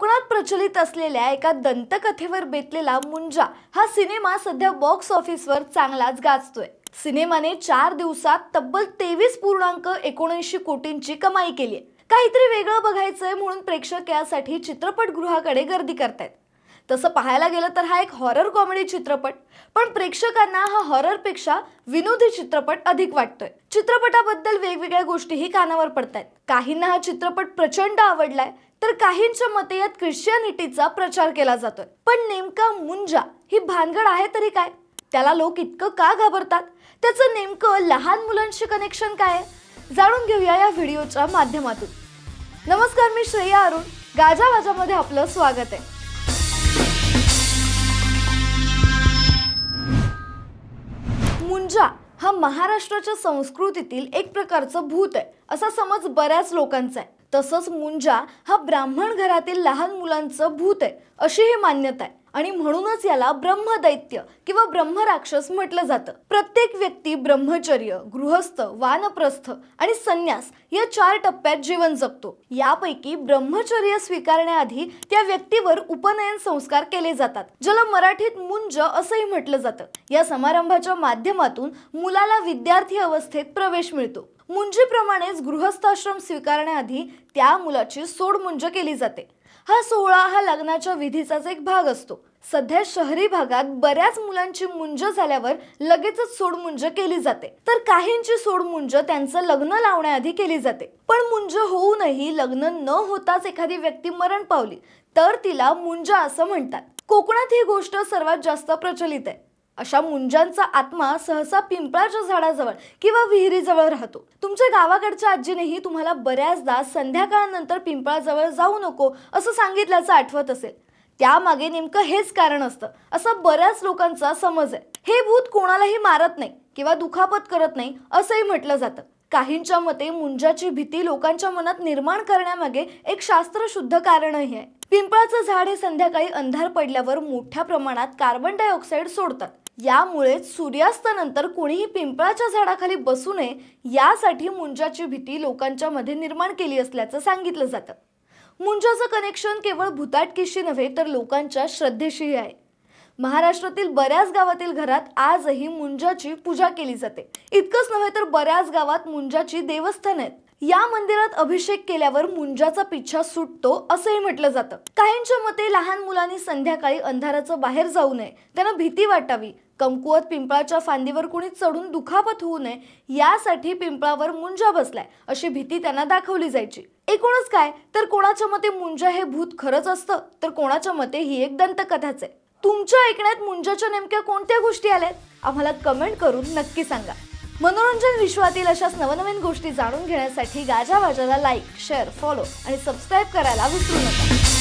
कोकणात प्रचलित असलेल्या एका दंतकथेवर बेतलेला मुंजा हा सिनेमा सध्या बॉक्स ऑफिसवर चांगलाच गाजतोय. सिनेमाने चार दिवसात तब्बल तेवीस पूर्णांक एकोणऐंशी कोटींची कमाई केली काहीतरी वेगळं बघायचंय म्हणून प्रेक्षक यासाठी चित्रपटगृहाकडे गर्दी करतायत. तसं पाहायला गेलं तर हा एक हॉरर कॉमेडी चित्रपट. पण प्रेक्षकांना हा हॉररपेक्षा विनोदी चित्रपट अधिक वाटतोय. चित्रपटाबद्दल वेगवेगळ्या गोष्टीही कानावर पडतायत. काहींना हा चित्रपट प्रचंड आवडलाय तर काहींच्या मते यात क्रिश्चियनिटीचा प्रचार केला जातोय. पण नेमका मुंजा ही भानगड आहे तरी काय? त्याला लोक इतकं का घाबरतात? त्याचं नेमकं लहान मुलांशी कनेक्शन काय आहे? जाणून घेऊया या व्हिडिओच्या माध्यमातून. नमस्कार मी श्रेया अरुण. गाजा वाजामध्ये आपलं स्वागत आहे. मुंजा हा महाराष्ट्राच्या संस्कृतीतील एक प्रकारचं भूत आहे. असा समज बऱ्याच लोकांचा आहे. तसंच मुंजा हा ब्राह्मण घरातील लहान मुलांचं भूत आहे. अशी ही मान्यता आहे. आणि म्हणूनच याला ब्रह्मदैत्य किंवा ब्रह्मराक्षस म्हटलं जातं. प्रत्येक व्यक्ती ब्रह्मचर्य गृहस्थ वानप्रस्थ आणि संन्यास या चार टप्प्यात जीवन जगतो. यापैकी ब्रह्मचर्य स्वीकारण्याआधी त्या व्यक्तीवर उपनयन संस्कार केले जातात ज्याला मराठीत मुंज असंही म्हटलं जातं. या समारंभाच्या माध्यमातून मुलाला विद्यार्थी अवस्थेत प्रवेश मिळतो. मुंजीप्रमाणेच गृहस्थाश्रम स्वीकारण्याआधी त्या मुलाची सोडमुंज केली जाते. हा सोहळा हा लग्नाच्या विधीचाच एक भाग असतो. सध्या शहरी भागात बऱ्याच मुलांची मुंज झाल्यावर लगेचच सोडमुंज केली जाते. तर काहींची सोडमुंज त्यांचं लग्न लावण्याआधी केली जाते. पण मुंज होऊनही लग्न न होताच एखादी व्यक्ती मरण पावली. तर तिला मुंज असं म्हणतात. कोकणात ही गोष्ट सर्वात जास्त प्रचलित आहे. अशा मुंजांचा आत्मा सहसा पिंपळाच्या झाडाजवळ किंवा विहिरीजवळ राहतो. तुमच्या गावाकडच्या आजीनेही तुम्हाला बऱ्याचदा संध्याकाळनंतर पिंपळाजवळ जाऊ नको असं सांगितल्याचं आठवत असेल. त्यामागे नेमकं हेच कारण असतं. असा बऱ्याच लोकांचा समज आहे. हे भूत कोणालाही मारत नाही किंवा दुखापत करत नाही असंही म्हटलं जातं. काहींच्या मते मुंजाची भीती लोकांच्या मनात निर्माण करण्यामागे एक शास्त्रशुद्ध कारणही आहे. पिंपळाचं झाड हे संध्याकाळी अंधार पडल्यावर मोठ्या प्रमाणात कार्बन डायऑक्साईड सोडतात. यामुळेच सूर्यास्तानंतर कोणीही पिंपळाच्या झाडाखाली बसू नये यासाठी मुंजाची भीती लोकांच्या मध्ये निर्माण केली असल्याचं सांगितलं जातं. मुंजाचं कनेक्शन केवळ भुताटकीशी नव्हे तर लोकांच्या श्रद्धेशीही आहे. महाराष्ट्रातील बऱ्याच गावातील घरात आजही मुंजाची पूजा केली जाते. इतकंच नव्हे तर बऱ्याच गावात मुंजाची देवस्थान आहेत. या मंदिरात अभिषेक केल्यावर मुंजाचा पिच्छा सुटतो असंही म्हटलं जातं. काहींच्या मते लहान मुलांनी संध्याकाळी अंधाराचं बाहेर जाऊ नये त्यांना भीती वाटावी. कमकुवत पिंपळाच्या फांदीवर कुणी चढून दुखापत होऊ नये यासाठी पिंपळावर मुंजा बसलाय अशी भीती त्यांना दाखवली जायची. एकूणच काय? तर कोणाच्या मते मुंजा हे भूत खरंच असतं? तर कोणाच्या मते ही एक दंतकथाच आहे. तुमच्या ऐकण्यात मुंजाच्या नेमक्या कोणत्या गोष्टी आल्यात? आम्हाला कमेंट करून नक्की सांगा. मनोरंजन विश्वातील अशाच नवनवीन गोष्टी जाणून घेण्यासाठी गाजा वाजाला लाईक शेअर फॉलो आणि सबस्क्राईब करायला विसरू नका.